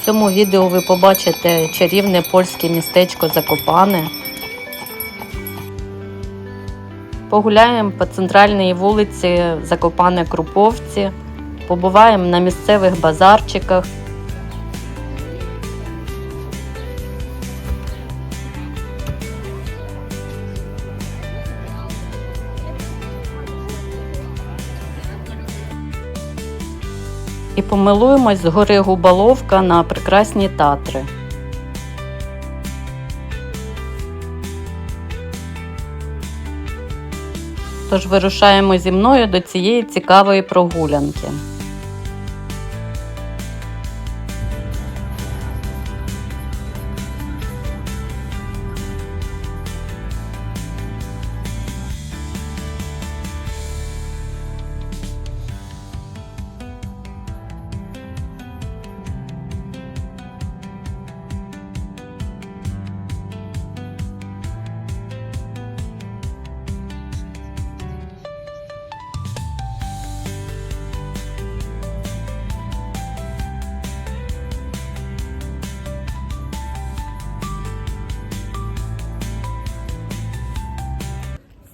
В цьому відео ви побачите чарівне польське містечко Закопане. Погуляємо по центральній вулиці Закопане Круповці, побуваємо на місцевих базарчиках. І помилуємось з гори Губаловка на прекрасні татри. Тож вирушаємо зі мною до цієї цікавої прогулянки.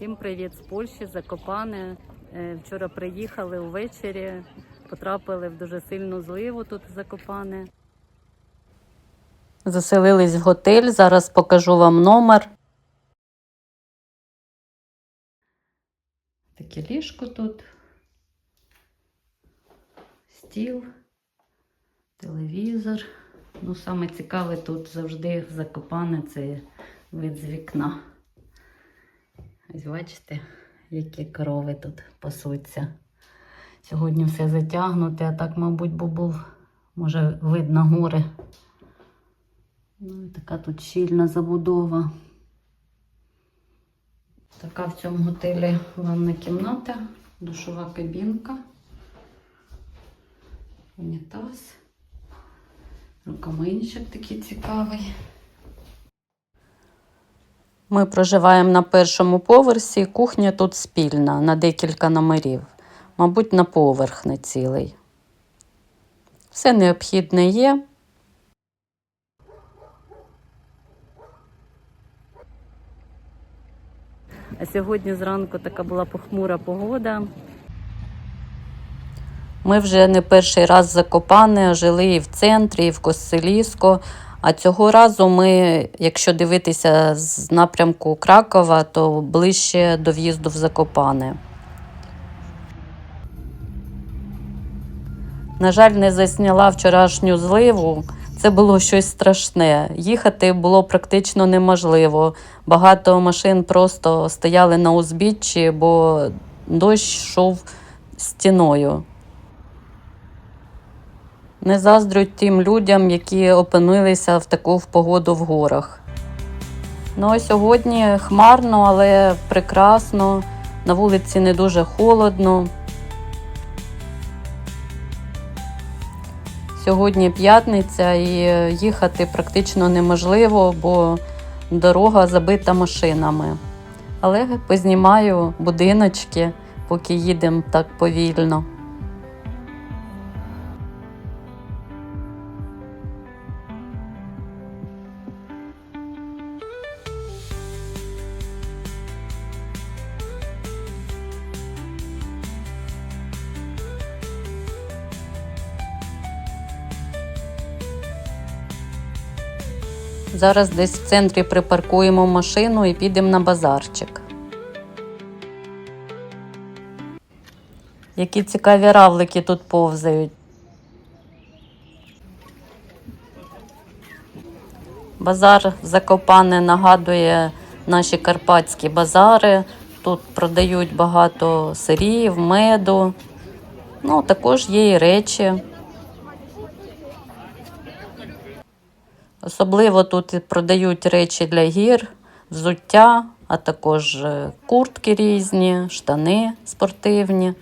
Всім привіт з Польщі, Закопане. Е, Вчора приїхали увечері, потрапили в дуже сильну зливу тут в Закопане. Заселились в готель. Зараз покажу вам номер. Таке ліжко тут. Стіл, телевізор. Ну, саме цікаве тут завжди закопане це вид з вікна. Ось бачите, які корови тут пасуться. Сьогодні все затягнуте, а так, мабуть, бо був, може, видно гори. Ну, і така тут щільна забудова. Така в цьому готелі ванна кімната, душова кабінка, унітаз, рукомийничок такий цікавий. Ми проживаємо на першому поверсі. Кухня тут спільна на декілька номерів, мабуть, на поверх не цілий. Все необхідне є. А сьогодні зранку така була похмура погода. Ми вже не перший раз закопане, жили і в центрі, і в Коселіско. А цього разу ми, якщо дивитися з напрямку Кракова, то ближче до в'їзду в Закопане. На жаль, не засняла вчорашню зливу. Це було щось страшне. Їхати було практично неможливо. Багато машин просто стояли на узбіччі, бо дощ йшов стіною. Не заздрють тим людям, які опинилися в таку погоду в горах. Ну а сьогодні хмарно, але прекрасно. На вулиці не дуже холодно. Сьогодні п'ятниця і їхати практично неможливо, бо дорога забита машинами. Але познімаю будиночки, поки їдемо так повільно. Зараз десь в центрі припаркуємо машину і підемо на базарчик. Які цікаві равлики тут повзають. Базар Закопане нагадує наші карпатські базари. Тут продають багато сирів, меду. Ну, також є і речі. Особливо тут продають речі для гір, взуття, а також е, куртки різні, штани спортивні.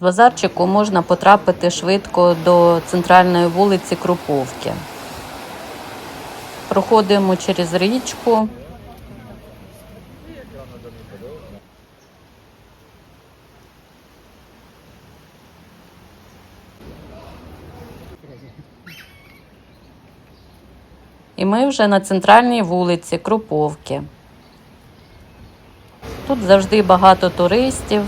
Базарчику можна потрапити швидко до центральної вулиці Круповки. Проходимо через річку. І ми вже на центральній вулиці Круповки. Тут завжди багато туристів.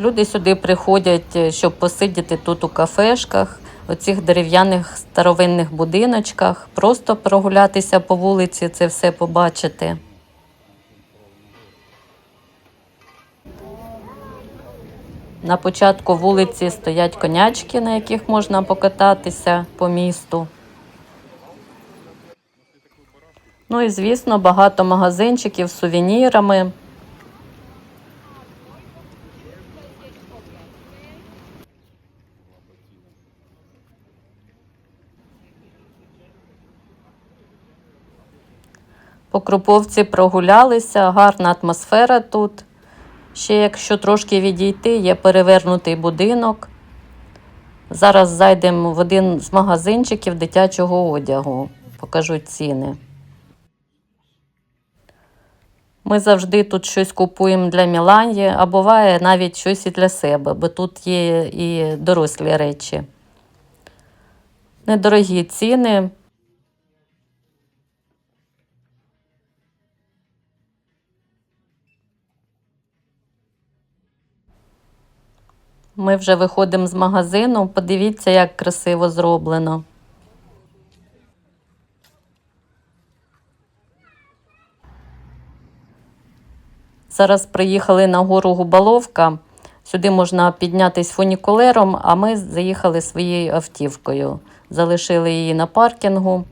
Люди сюди приходять, е, щоб посидіти тут у кафешках, у цих дерев'яних старовинних будиночках, просто прогулятися по вулиці, це все побачити. На початку вулиці стоять конячки, на яких можна покататися по місту. Ну і звісно, багато магазинчиків з сувенірами. По Круповці прогулялися, гарна атмосфера тут. Ще якщо трошки відійти, є перевернутий будинок. Зараз зайдемо в один з магазинчиків дитячого одягу. Покажу ціни. Ми завжди тут щось купуємо для Мілані, а буває навіть щось і для себе, бо тут є і дорослі речі. Недорогі ціни. Ми вже виходимо з магазину. Подивіться, як красиво зроблено. Зараз приїхали на гору Губаловка. Сюди можна піднятися фунікулером, а ми заїхали своєю автівкою. Залишили її на паркінгу.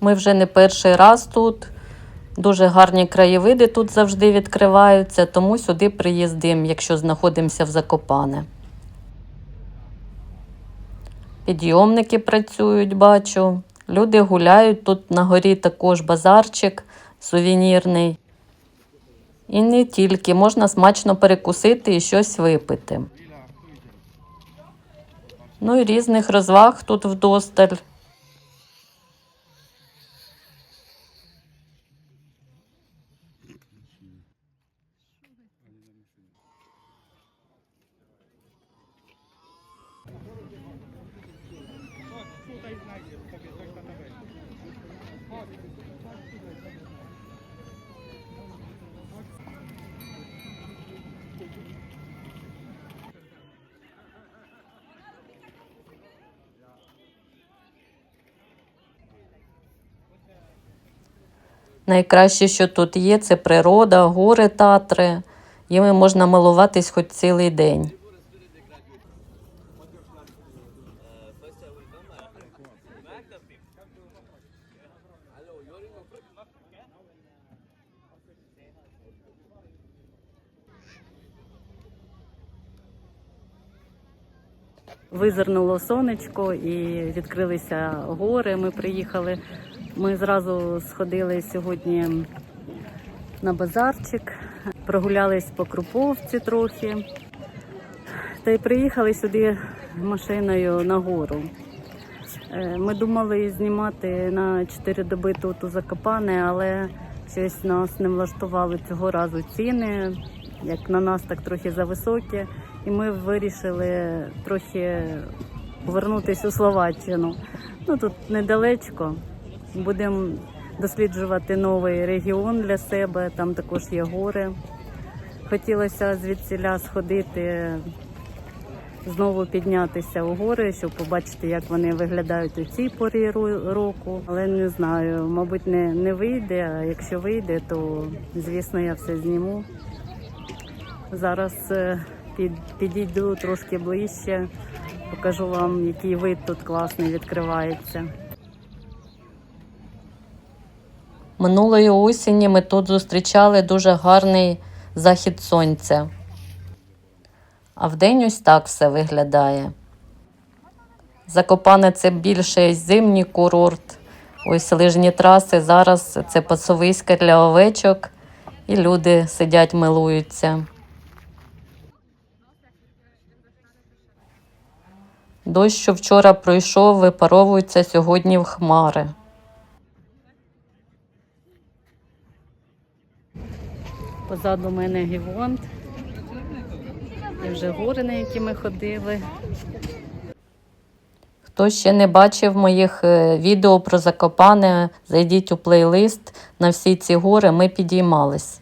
Ми вже не перший раз тут. Дуже гарні краєвиди тут завжди відкриваються, тому сюди приїздимо, якщо знаходимося в Закопане. Підйомники працюють, бачу. Люди гуляють. Тут на горі також базарчик сувенірний. І не тільки, можна смачно перекусити і щось випити. Ну і різних розваг тут вдосталь. Найкраще, що тут є, це природа, гори, татри. Їми можна милуватись хоч цілий день. Визирнуло сонечко і відкрилися гори. Ми приїхали. Ми зразу сходили сьогодні на базарчик, прогулялись по Круповці трохи. Та й приїхали сюди машиною на гору. Е, Ми думали знімати на 4 доби тут у Закопане, але щось нас не влаштували цього разу ціни, як на нас, так трохи зависокі. І ми вирішили трохи повернутися у Словаччину. Ну тут недалечко. Будемо досліджувати новий регіон для себе, там також є гори. Хотілося звідсіля сходити, знову піднятися у гори, щоб побачити, як вони виглядають у цій порі року. Але не знаю, мабуть, не, не вийде. А якщо вийде, то звісно я все зніму. Зараз е, під, підійду трошки ближче, покажу вам, який вид тут класний відкривається. Минулої осені ми тут зустрічали дуже гарний захід сонця. А вдень ось так все виглядає. Закопане це більше зимній курорт. Ось лижні траси. Зараз це пасовиська для овечок І люди сидять, милуються. Дощ, що вчора пройшов, випаровується сьогодні в хмари. Позаду мене гівонт. І вже гори, на які ми ходили. Хто ще не бачив моїх е, відео про Закопане, зайдіть у плейлист. На всі ці гори ми підіймались.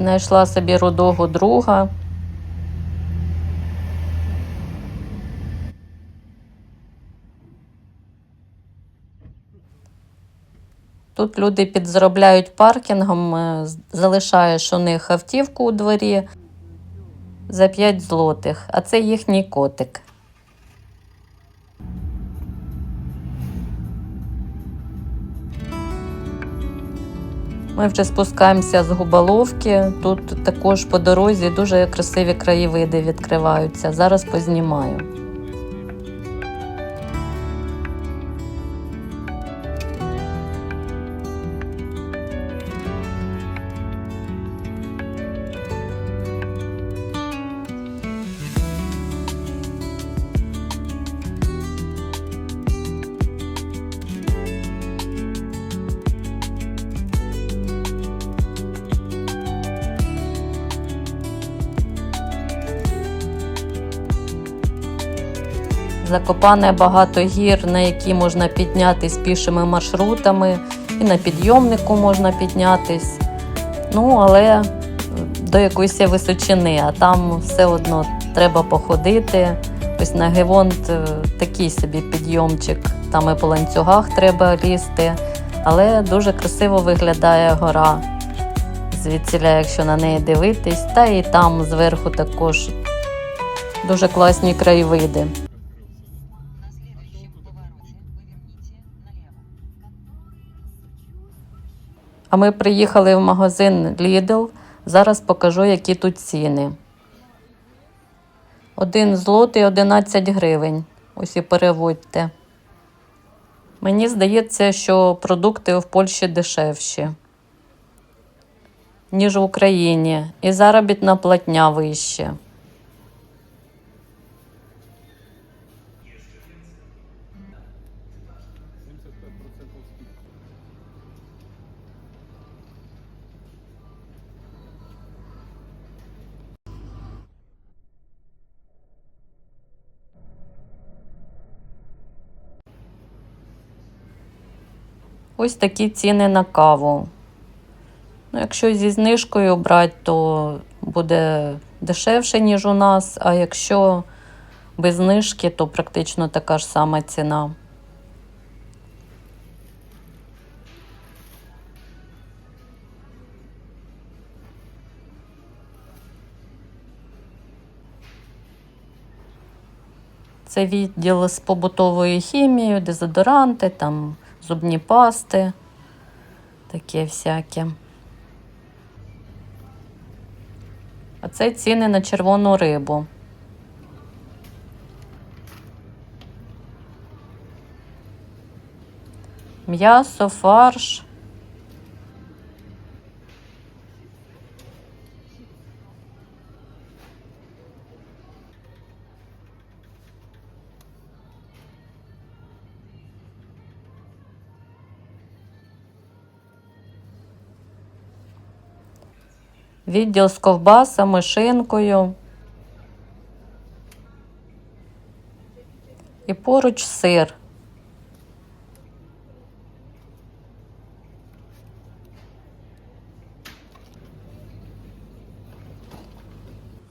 Знайшла собі рудого друга. Тут люди підзаробляють паркінгом, е, залишаєш у них автівку у дворі за 5 злотих, а це їхній котик. Ми вже спускаємося з Губаловки. Тут також по дорозі дуже красиві краєвиди відкриваються. Зараз познімаю. Закопане багато гір, на які можна піднятись пішими маршрутами, і на підйомнику можна піднятись. Ну, але до якоїсь височини, а там все одно треба походити. Ось на Гевонт е, такий собі підйомчик, там і по ланцюгах треба лізти, але дуже красиво виглядає гора. Звідсіля, якщо на неї дивитись, та і там зверху також дуже класні краєвиди. А ми приїхали в магазин Lidl. Зараз покажу, які тут ціни. Один злотий 11 гривень. Ось і переводьте. Мені здається, що продукти в Польщі дешевші, ніж в Україні, і заробітна платня вища. Ось такі ціни на каву. Ну, якщо зі знижкою брати, то буде дешевше, ніж у нас, а якщо без знижки, то практично така ж сама ціна. Це відділ з побутовою хімією, дезодоранти, там зубні пасти, таке всяке. А це ціни на червону рибу. М'ясо, фарш. Відділ з ковбасами, шинкою. І поруч сир.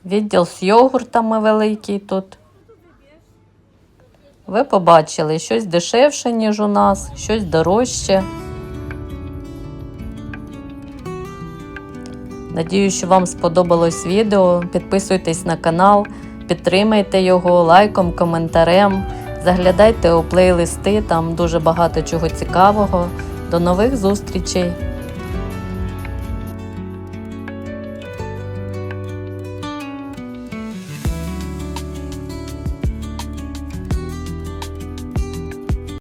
Відділ з йогуртами великий тут. Ви побачили щось дешевше, ніж у нас, щось дорожче. Надію, що вам сподобалось відео. Підписуйтесь на канал, підтримайте його лайком, коментарем. Заглядайте у плейлисти, там дуже багато чого цікавого. До нових зустрічей!